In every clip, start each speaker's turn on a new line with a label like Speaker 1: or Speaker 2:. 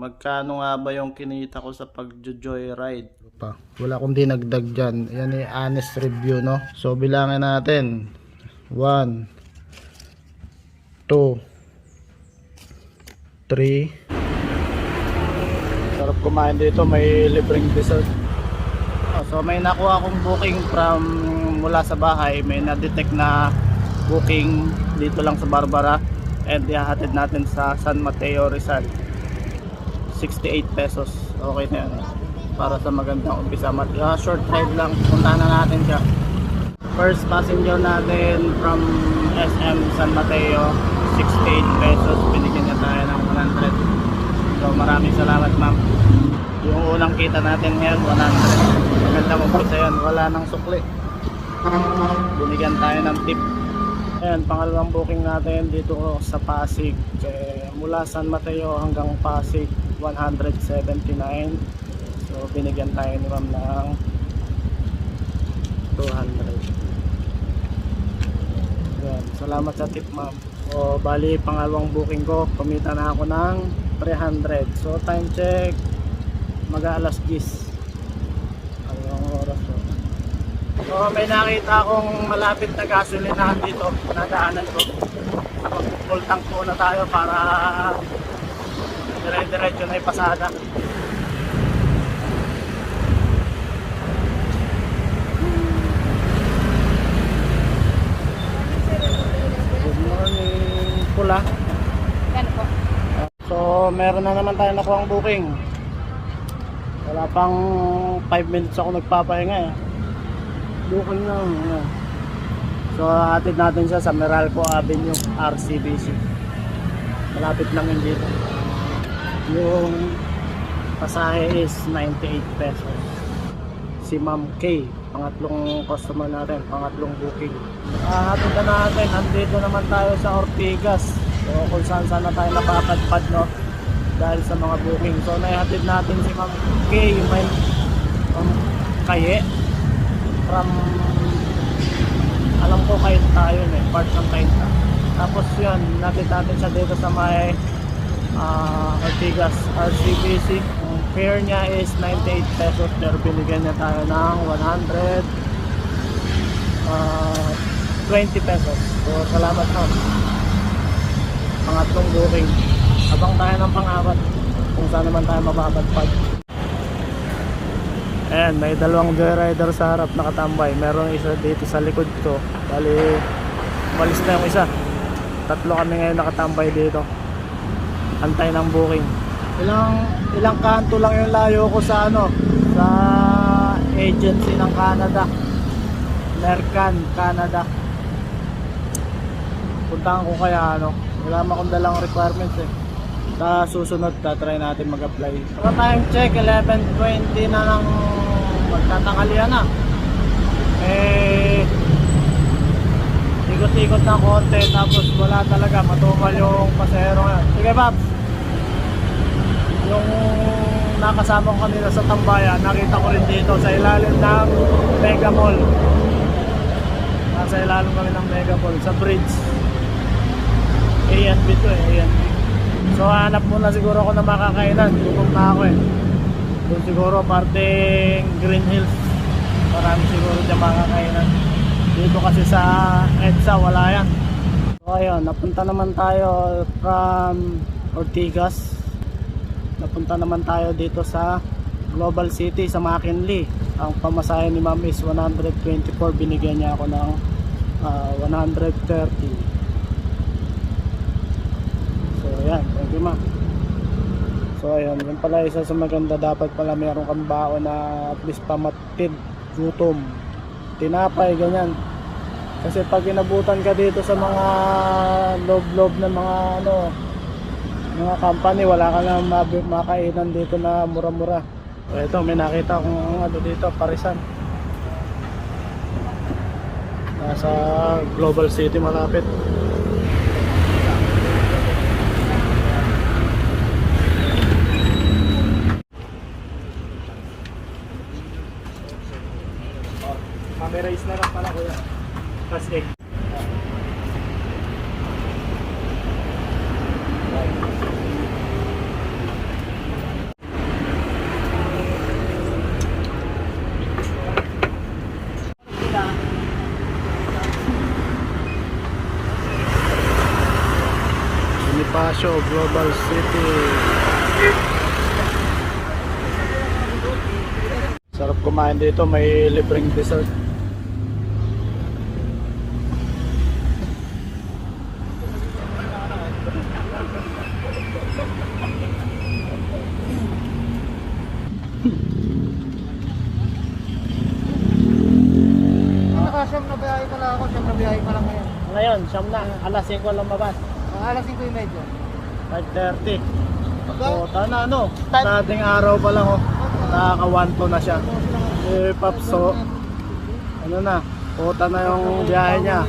Speaker 1: magkano nga ba yung kinita ko sa pag-joyride?
Speaker 2: pa. Wala akong dinagdag dyan. Yan ay honest review, no? So, bilangin natin. 1 2 3 Sarap kumain dito. May libreng dessert. Oh, So, may nakuha akong booking from mula sa bahay. May na-detect na booking dito lang sa Barbara. And ihahatid natin sa San Mateo, Rizal. 68 pesos. Okay na yan. Para sa magandang umpisa. Ah, short ride lang. Puntahan na natin siya. First passenger natin from SM San Mateo. 68 pesos. Binigyan niya tayo ng 100. So maraming salamat ma'am. Yung unang kita natin ngayon 100. Magandang umpisa yan. Wala nang sukli. Binigyan tayo ng tip. Ayan, pangalawang booking natin dito sa Pasig. Eh, mula San Mateo hanggang Pasig, 179. So, binigyan tayo ni ma'am ng 200. Ayan, salamat sa tip ma'am. So, bali, pangalawang booking ko, kumita na ako ng 300. So, time check, mag-aalas 10. Anong oras ko? So may nakita akong malapit na gasolinahan dito, nadaanan ko. Mag-full tank muna tayo para dire-diretso na ipasada. Good morning, pula.
Speaker 3: Gano po?
Speaker 2: So, meron na naman tayo nakuha booking. Wala pang 5 minutes ako nagpapahinga eh. Booking na. ano. So, atid natin siya sa Meralco Avenue, RCBC. Malapit lang yun dito. Yung pasahe is 98 pesos. Si Ma'am K, pangatlong customer natin, pangatlong booking. Ah, hatid na natin, andito naman tayo sa Ortigas. So, kung saan saan na tayo napapadpad, no? Dahil sa mga booking. So, naihatid natin si Ma'am K, may um, kaye from alam ko kahit tayo eh, part ng Kainta. Tapos yun, nakita natin siya dito sa may uh, Ortigas RCBC. Ang fare niya is 98 pesos pero binigyan niya tayo ng 100 uh, 20 pesos. So salamat no. Pangatlong booking. Abang tayo ng pang-apat kung saan naman tayo mababagpag. Ayan, may dalawang joyrider sa harap nakatambay. Meron isa dito sa likod ko. Bali, malis na yung isa. Tatlo kami ngayon nakatambay dito. Antay ng booking. Ilang ilang kanto lang yung layo ko sa ano, sa agency ng Canada. Mercan, Canada. Puntahan ko kaya ano, wala akong dalang requirements eh. Sa susunod, try natin mag-apply. So time check, 11.20 na ng magtatanghalian na. Eh, ikot-ikot ng konti tapos wala talaga, matumal yung pasahero ngayon. Sige, Babs. Yung nakasama ko kanina sa tambayan, nakita ko rin dito sa ilalim ng Mega Mall. Nasa ilalim kami ng Mega Mall, sa bridge. A&B to eh, A&B. So hanap muna siguro ako ng makakainan. Gutom na ako eh. Doon siguro parting Green Hills. Marami siguro dyan makakainan. Dito kasi sa EDSA wala yan. So ayun, napunta naman tayo from Ortigas. Napunta naman tayo dito sa Global City sa McKinley. Ang pamasahe ni ma'am is 124. Binigyan niya ako ng ah, 130. So ayan, thank you ma'am. So ayan, yun pala isa sa maganda dapat pala meron kang baon na at least pamatid, gutom, tinapay, ganyan. Kasi pag inabutan ka dito sa mga loob-loob ng mga ano, mga company, wala ka na makainan dito na mura-mura. So ito, may nakita akong ano dito, parisan. Nasa Global City malapit. Camera is na lang pala kuya plus 8. Pasyo Global City Sarap kumain dito, may libreng dessert alas 5 lang mabas.
Speaker 4: Ah, alas 5 yung medyo.
Speaker 2: 5.30. So, tana ano, dating araw pa lang oh. Nakaka 1 na siya. Eh, Papso, ano na, puta na yung biyahe niya.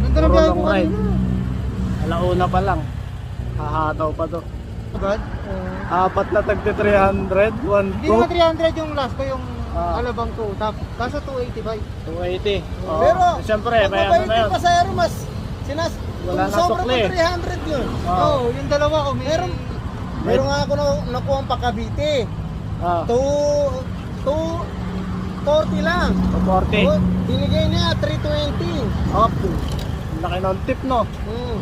Speaker 4: Ganda na biyahe
Speaker 2: long
Speaker 4: ko kanina.
Speaker 2: Alauna pa lang. Hahataw pa to.
Speaker 4: Agad?
Speaker 2: Apat na tagti 300, 1
Speaker 4: Hindi naman 300 yung last ko, yung
Speaker 2: Ah.
Speaker 4: alabang ko. Tap, kaso 285.
Speaker 2: 280. Oo.
Speaker 5: Pero,
Speaker 2: Siyempre,
Speaker 5: Pag
Speaker 2: may ano na yun.
Speaker 5: pasahero, mas sinas...
Speaker 2: Wala
Speaker 5: kung
Speaker 2: na
Speaker 5: sobra
Speaker 2: sukli.
Speaker 5: pa 300 yun.
Speaker 2: Oo.
Speaker 4: Oo, oh, yung dalawa ko. May...
Speaker 5: Meron, meron nga ako na, nakuha ang pakabite.
Speaker 2: Ah,
Speaker 5: 2, 2, 40 lang.
Speaker 2: 240.
Speaker 5: Oh, binigay niya 320.
Speaker 2: Up. Laki ng tip, no?
Speaker 5: Hmm.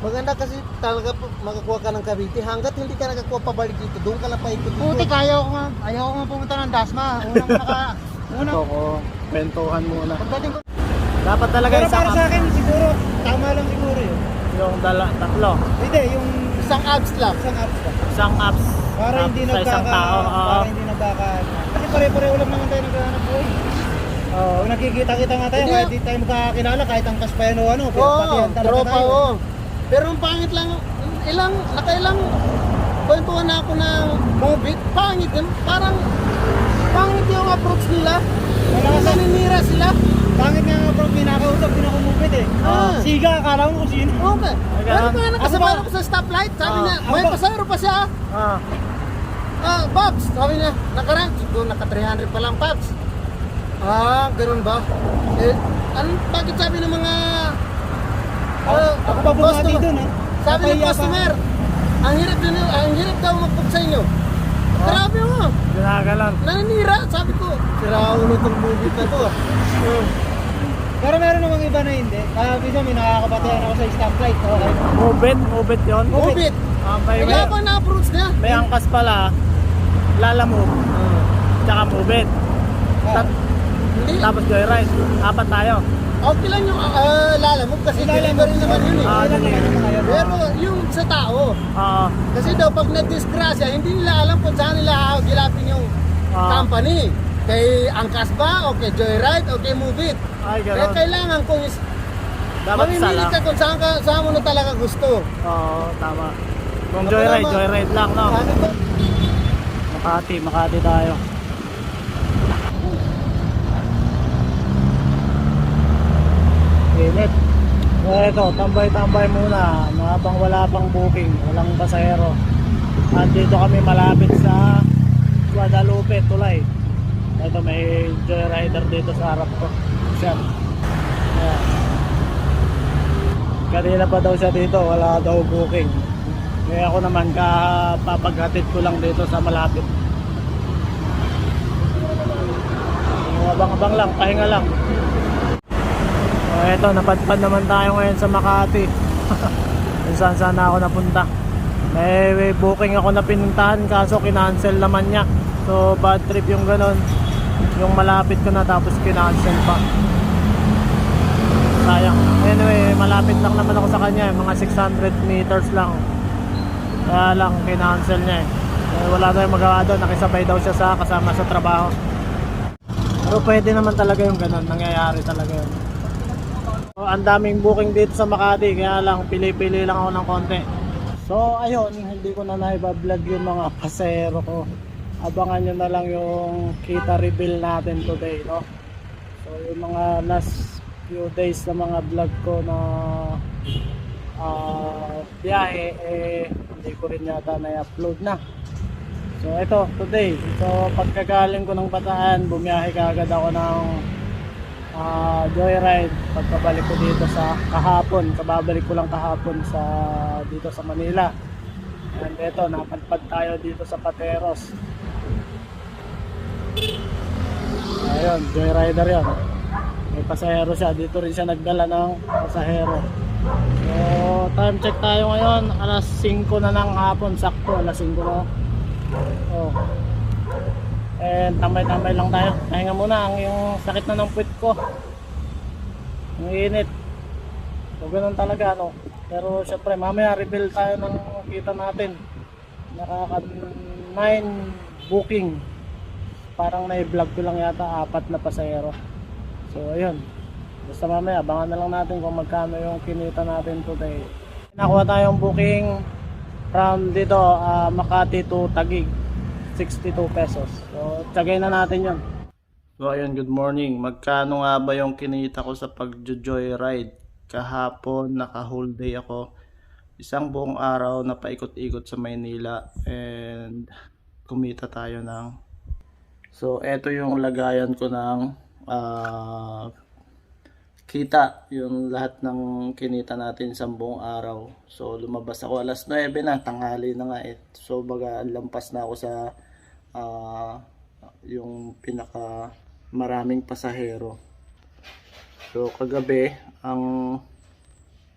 Speaker 5: Maganda kasi talaga makakuha ka ng Cavite hanggat hindi ka nakakuha pabalik dito. Doon ka lang paikot
Speaker 4: Putik, ayaw ko nga. Ayaw ko nga pumunta ng Dasma. Unang naka...
Speaker 2: Ito
Speaker 4: Unang...
Speaker 2: ko, kwentuhan muna.
Speaker 4: Pagdating ko...
Speaker 2: Dapat talaga
Speaker 4: Pero para sa akin, siguro, tama lang siguro yun.
Speaker 2: yung dala, tatlo.
Speaker 4: Hindi, yung
Speaker 5: isang abs lang.
Speaker 4: isang apps ka.
Speaker 2: Isang apps.
Speaker 4: Para hindi nagkaka...
Speaker 2: isang tao.
Speaker 4: Para hindi nagkaka... Kasi pare-pareho lang naman tayo naghahanap buhay. Oo, nakikita-kita nga tayo,
Speaker 5: Hindi.
Speaker 4: kahit di tayo magkakakilala, kahit ang kaspayan o ano, pero
Speaker 5: Oo,
Speaker 4: patihan talaga
Speaker 5: tropa
Speaker 4: tayo.
Speaker 5: oo. Pero ang pangit lang, ilang, nakailang kwentuhan na ako ng movie, pangit yun. Parang, pangit yung approach nila.
Speaker 4: Wala kasi,
Speaker 5: Naninira sila.
Speaker 4: pangit nga nga bro, pinakausap, pinakumupit eh.
Speaker 5: Ah.
Speaker 4: Siga, akala mo kung sino.
Speaker 5: Okay.
Speaker 2: Ay,
Speaker 5: Pero
Speaker 2: ganun.
Speaker 5: kaya
Speaker 4: Ako
Speaker 5: ako sa stoplight, sabi
Speaker 2: Ah.
Speaker 5: niya, may
Speaker 4: ba?
Speaker 5: pasahero pa siya.
Speaker 2: Ah,
Speaker 5: Ah, Pops, sabi niya, nakarang, doon naka 300 pa lang, Pops. Ah, ganun ba? Eh, ano, bakit sabi ng mga ah,
Speaker 4: Ako pa bumati dun ha.
Speaker 5: Sabi ng customer, ang hirap din, ang hirap daw mag-book sa inyo. Grabe mo,
Speaker 2: ginagalan.
Speaker 5: naninira, sabi ko. Sira ulo tong movie na to. Hmm.
Speaker 4: Pero meron namang iba na hindi. Kaya minsan may nakakapatayan ako sa stoplight. Okay.
Speaker 2: Move it, move it yun.
Speaker 5: Move it.
Speaker 2: Ah, may,
Speaker 5: Kaya pa na-approach niya.
Speaker 2: may angkas pala, lala move, tsaka move it.
Speaker 4: Ah.
Speaker 2: Tat-
Speaker 5: Hindi,
Speaker 2: tapos joyride. Apat tayo.
Speaker 5: Okay lang yung uh, lalamove kasi
Speaker 4: Lalamove.
Speaker 5: delivery naman yun eh.
Speaker 2: Ah?
Speaker 5: Pero yung sa tao,
Speaker 2: Oo.
Speaker 5: kasi daw pag na-disgrasya, hindi nila alam kung saan nila gilapin yung
Speaker 2: Ah.
Speaker 5: company. Kay Angkas ba, o kay Joyride, o kay Move It.
Speaker 2: Ay,
Speaker 5: Kaya
Speaker 2: gano'n.
Speaker 5: kailangan kung is,
Speaker 2: Dapat
Speaker 5: mamimili ka kung saan, ka, saan mo na talaga gusto.
Speaker 2: Oo, tama. Kung joyride,
Speaker 5: naman.
Speaker 2: joyride lang, no?
Speaker 5: Ano?
Speaker 2: Makati, Makati tayo. Init. So ito, tambay-tambay muna. Habang wala pang booking, walang pasahero. Andito kami malapit sa Guadalupe, Tulay. Ito may joyrider dito sa harap ko. Siya. Ayan. Kanina pa daw siya dito, wala daw booking. Kaya ako naman kapapaghatid ko lang dito sa malapit. Abang-abang lang, pahinga lang. Eto, napadpad naman tayo ngayon sa Makati. Kung saan saan na ako napunta. May, booking ako na pinuntahan kaso kinancel naman niya. So bad trip yung ganon. Yung malapit ko na tapos kinancel pa. Sayang. Anyway, malapit lang naman ako sa kanya. eh. Mga 600 meters lang. Kaya lang, kinancel niya eh. Eh, Wala tayong magawa doon. Nakisabay daw siya sa kasama sa trabaho. Pero pwede naman talaga yung ganun. Nangyayari talaga yun. So, ang daming booking dito sa Makati. Kaya lang, pili-pili lang ako ng konti. So, ayun. Hindi ko na naibablog yung mga pasero ko. Abangan nyo na lang yung kita reveal natin today, no? So, yung mga last few days na mga vlog ko na ah biyahe, eh, hindi ko rin yata na-upload na. So ito, today. So pagkagaling ko ng Bataan, bumiyahe kaagad ako ng ah, joyride. Pagkabalik ko dito sa kahapon, kababalik ko lang kahapon sa dito sa Manila. And ito, napadpad tayo dito sa Pateros. Ayun, joyrider yan. May pasahero siya. Dito rin siya nagdala ng pasahero. So, time check tayo ngayon. Alas 5 na ng hapon. Sakto, alas 5 na. Oh. And tambay-tambay lang tayo. Pahinga muna ang yung sakit na ng puwit ko. Ang init. So, ganun talaga, no? Pero, syempre, mamaya reveal tayo ng kita natin. Nakaka 9 booking. Parang na-vlog ko lang yata, apat na pasahero. So, ayun. Basta mamaya, abangan na lang natin kung magkano yung kinita natin today. Nakuha tayong booking from dito, ah, Makati to Taguig. 62 pesos. So, tsagay na natin yon. So, ayun, good morning. Magkano nga ba yung kinita ko sa pag-joyride? Kahapon, naka-whole day ako. Isang buong araw na paikot-ikot sa Maynila and kumita tayo ng So, eto yung lagayan ko ng ah, kita, yung lahat ng kinita natin sa buong araw. So, lumabas ako alas 9 na, tanghali na nga eh. So, baga, lampas na ako sa ah, yung pinaka maraming pasahero. So, kagabi, ang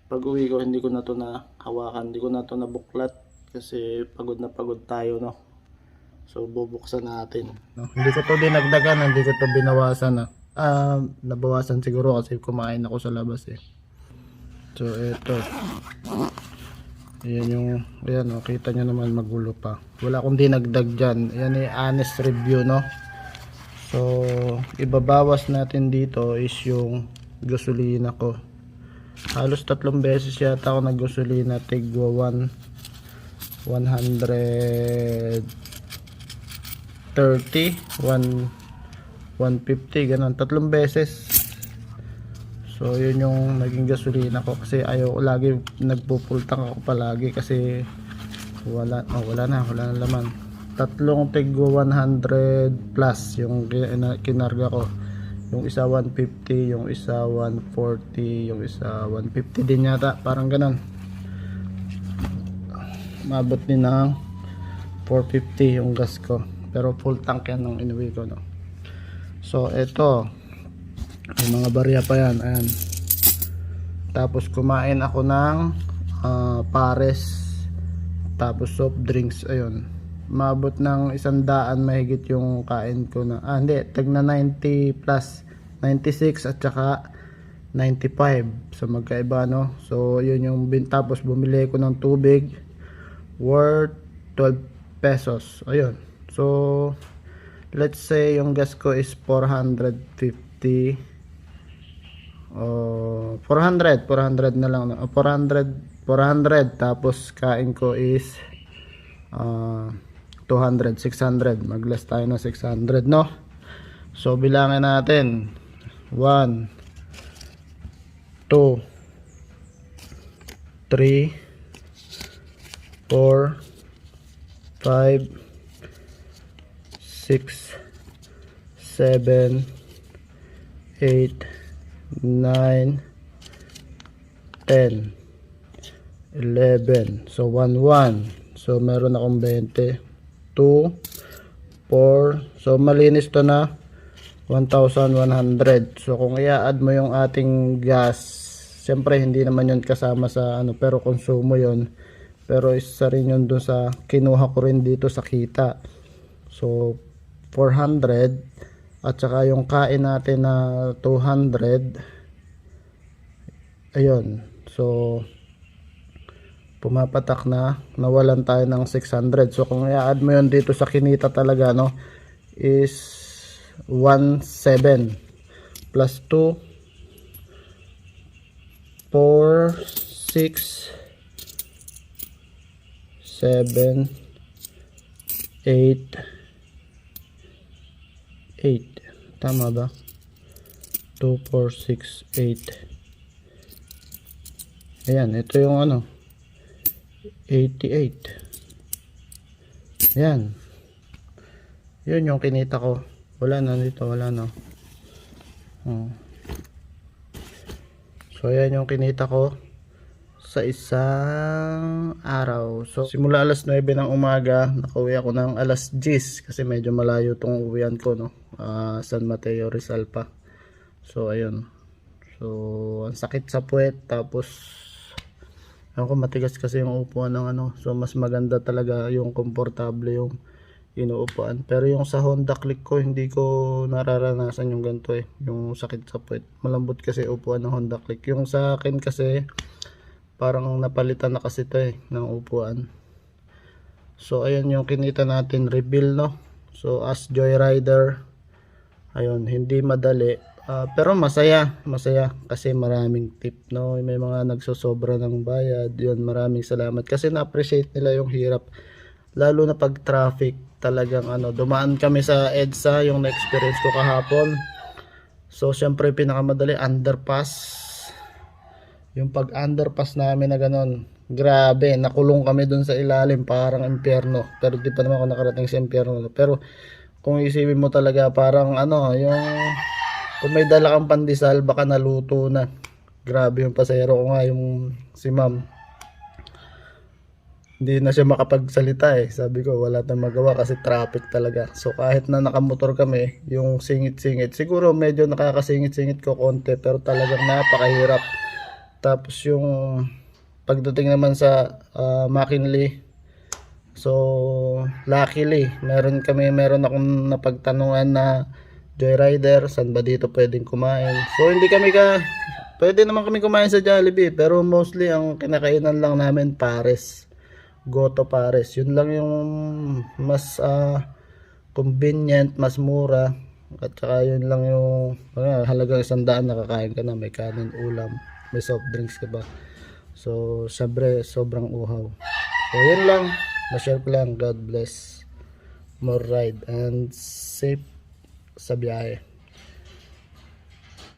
Speaker 2: pag-uwi ko, hindi ko na to na hawakan, hindi ko na to na buklat kasi pagod na pagod tayo, no? So, bubuksan natin. No? Hindi ko to dinagdagan, hindi ko to binawasan. Na. Ah, nabawasan siguro kasi kumain ako sa labas eh. So, eto. Ayan yung, ayan o, kita nyo naman magulo pa. Wala akong dinagdag dyan. Ayan eh, honest review, no? So, ibabawas natin dito is yung gasolina ko. Halos tatlong beses yata ako naggasolina. Tigwa 1, 100 30, 1, 150, ganun. Tatlong beses. So, yun yung naging gasolina ko. Kasi ayaw lagi, nagpupultang ako palagi kasi wala, oh, wala na, wala na laman. Tatlong tiggo 100 plus yung kina- kinarga ko. Yung isa 150, yung isa 140, yung isa 150 din yata. Parang ganun. Mabot din ng 450 yung gas ko. Pero full tank yan nung inuwi ko. No? So, ito. May mga barya pa yan. Ayan. Tapos, kumain ako ng ah, pares. Tapos, soft drinks. Ayun. Mabot ng isang daan mahigit yung kain ko na. Ah, hindi. Tag na 90 plus. 96 at saka 95. So, magkaiba, no? So, yun yung bin. Tapos, bumili ko ng tubig worth 12 pesos. Ayun. So, let's say yung gas ko is 450 oh 400 400 na lang. Oh, 400 400 tapos kain ko is ah 200 600 maglas tayo ng 600 no? So bilangin natin. 1 2 3 4 5 six, seven, eight, nine, ten, eleven. So, one, one. So, meron akong 20. 2, 4. So, malinis to na 1,100. So, kung i-add mo yung ating gas, siyempre hindi naman yun kasama sa ano, pero konsumo yun. Pero isa rin yun dun sa kinuha ko rin dito sa kita. So, 400 at saka yung kain natin na 200 ayun. So pumapatak na. Nawalan tayo ng 600 so kung i-add mo yun dito sa kinita talaga no is 17 plus 2 4 6 7 8 8 tama ba 2, 4, 6, 8 ayan ito yung ano 88 ayan. Yun yung kinita ko. Wala na dito wala na. Oh. so ayan yung kinita ko sa isang araw. So, simula alas 9 ng umaga, nakauwi ako ng alas 10 kasi medyo malayo tong uwian ko, no? Ah, San Mateo, Rizal pa. So, ayun. So, ang sakit sa puwet, tapos Ako matigas kasi yung upuan ng ano. So mas maganda talaga yung komportable yung inuupuan. Pero yung sa Honda Click ko, hindi ko nararanasan yung ganito eh. Yung sakit sa puwet. Malambot kasi upuan ng Honda Click. Yung sa akin kasi, parang napalitan na kasi ito eh, ng upuan. So, ayan yung kinita natin, reveal no. So, as Joyrider, ayun, hindi madali. Ah, pero masaya, masaya kasi maraming tip, no. May mga nagsosobra ng bayad. Yun, maraming salamat kasi na-appreciate nila yung hirap. Lalo na pag traffic, talagang ano, dumaan kami sa EDSA, yung na-experience ko kahapon. So, syempre, pinakamadali, underpass. Yung pag underpass namin na ganun, grabe, nakulong kami dun sa ilalim, parang impyerno. Pero di pa naman ako nakarating sa impyerno. Pero kung isipin mo talaga, parang ano, yung kung may dala kang pandesal, baka naluto na. Grabe yung pasero ko nga, yung si ma'am. Hindi na siya makapagsalita eh. Sabi ko, wala tayong magawa kasi traffic talaga. So kahit na nakamotor kami, yung singit-singit, siguro medyo nakakasingit-singit ko konti, pero talagang napakahirap. Tapos yung pagdating naman sa ah, McKinley, so luckily, meron kami, meron akong napagtanungan na Joyrider, saan ba dito pwedeng kumain. So hindi kami ka, pwede naman kami kumain sa Jollibee, pero mostly ang kinakainan lang namin pares. Goto pares. Yun lang yung mas ah, convenient, mas mura. At saka yun lang yung ah, halagang isang daan nakakain ka na. May kanin, ulam, may soft drinks ka ba. So, syempre, sobrang uhaw. So, yun lang. Na-share ko lang. God bless. More ride and safe sa biyahe.